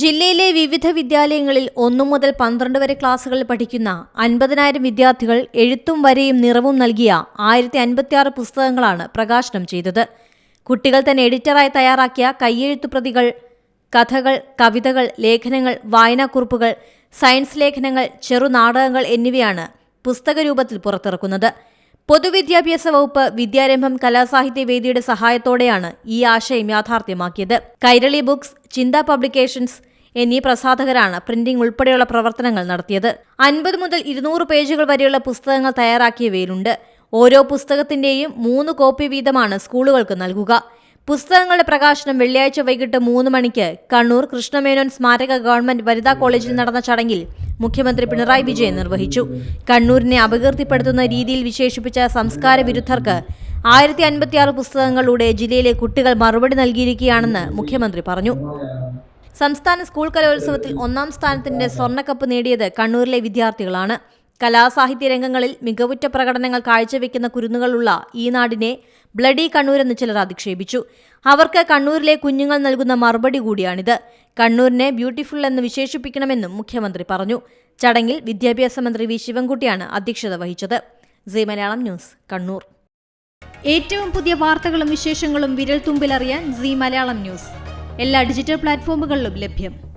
ജില്ലയിലെ വിവിധ വിദ്യാലയങ്ങളിൽ ഒന്നു മുതൽ പന്ത്രണ്ട് വരെ ക്ലാസുകളിൽ പഠിക്കുന്ന അൻപതിനായിരം വിദ്യാർത്ഥികൾ എഴുത്തും വരയും നിറവും നൽകിയ ആയിരത്തി അൻപത്തിയാറ് പുസ്തകങ്ങളാണ് പ്രകാശനം ചെയ്തത്. കുട്ടികൾ തന്നെ എഡിറ്ററായി തയ്യാറാക്കിയ കയ്യെഴുത്തു പ്രതികൾ കഥകൾ കവിതകൾ ലേഖനങ്ങൾ വായനാക്കുറിപ്പുകൾ സയൻസ് ലേഖനങ്ങൾ ചെറുനാടകങ്ങൾ എന്നിവയാണ് പുസ്തക രൂപത്തിൽ പുറത്തിറക്കുന്നത്. പൊതുവിദ്യാഭ്യാസ വകുപ്പ് വിദ്യാരംഭം കലാസാഹിത്യ വേദിയുടെ സഹായത്തോടെയാണ് ഈ ആശയം യാഥാർത്ഥ്യമാക്കിയത്. കൈരളി ബുക്സ് ചിന്ത പബ്ലിക്കേഷൻസ് എന്നീ പ്രസാധകരാണ് പ്രിന്റിംഗ് ഉൾപ്പെടെയുള്ള പ്രവർത്തനങ്ങൾ നടത്തിയത്. അൻപത് മുതൽ ഇരുന്നൂറ് പേജുകൾ വരെയുള്ള പുസ്തകങ്ങൾ തയ്യാറാക്കിയവയിലുണ്ട്. ഓരോ പുസ്തകത്തിന്റെയും മൂന്ന് കോപ്പി വീതമാണ് സ്കൂളുകൾക്ക് നൽകുക. പുസ്തകങ്ങളുടെ പ്രകാശനം വെള്ളിയാഴ്ച വൈകിട്ട് മൂന്ന് മണിക്ക് കണ്ണൂർ കൃഷ്ണമേനോൻ സ്മാരക ഗവൺമെന്റ് വനിതാ കോളേജിൽ നടന്ന ചടങ്ങിൽ മുഖ്യമന്ത്രി പിണറായി വിജയൻ നിർവഹിച്ചു. കണ്ണൂരിനെ അപകീർത്തിപ്പെടുത്തുന്ന രീതിയിൽ വിശേഷിപ്പിച്ച സംസ്കാര വിരുദ്ധർക്ക് ആയിരത്തി അൻപത്തിയാറ് പുസ്തകങ്ങളിലൂടെ ജില്ലയിലെ കുട്ടികൾ മറുപടി നൽകിയിരിക്കുകയാണെന്ന് മുഖ്യമന്ത്രി പറഞ്ഞു. സംസ്ഥാന സ്കൂൾ കലോത്സവത്തിൽ ഒന്നാം സ്ഥാനത്തിന്റെ സ്വർണക്കപ്പ് നേടിയത് കണ്ണൂരിലെ വിദ്യാർത്ഥികളാണ്. കലാസാഹിത്യ രംഗങ്ങളിൽ മികവുറ്റ പ്രകടനങ്ങൾ കാഴ്ചവെക്കുന്ന കുരുന്നുകളുള്ള ഈ നാടിനെ ബ്ലഡി കണ്ണൂർ എന്ന് ചിലർ അധിക്ഷേപിച്ചു. അവർക്ക് കണ്ണൂരിലെ കുഞ്ഞുങ്ങൾ നൽകുന്ന മറുപടി കൂടിയാണിത്. കണ്ണൂരിനെ ബ്യൂട്ടിഫുൾ എന്ന് വിശേഷിപ്പിക്കണമെന്നും മുഖ്യമന്ത്രി പറഞ്ഞു. ചടങ്ങിൽ വിദ്യാഭ്യാസ മന്ത്രി വി ശിവൻകുട്ടിയാണ് അധ്യക്ഷത വഹിച്ചത്. C Malayalam news Kannur. ഏറ്റവും പുതിയ വാർത്തകളും വിശേഷങ്ങളും വിരൽ തുമ്പിലറിയാൻ സി മലയാളം ന്യൂസ്. എല്ലാ ഡിജിറ്റൽ പ്ലാറ്റ്ഫോമുകളിലും ലഭ്യം.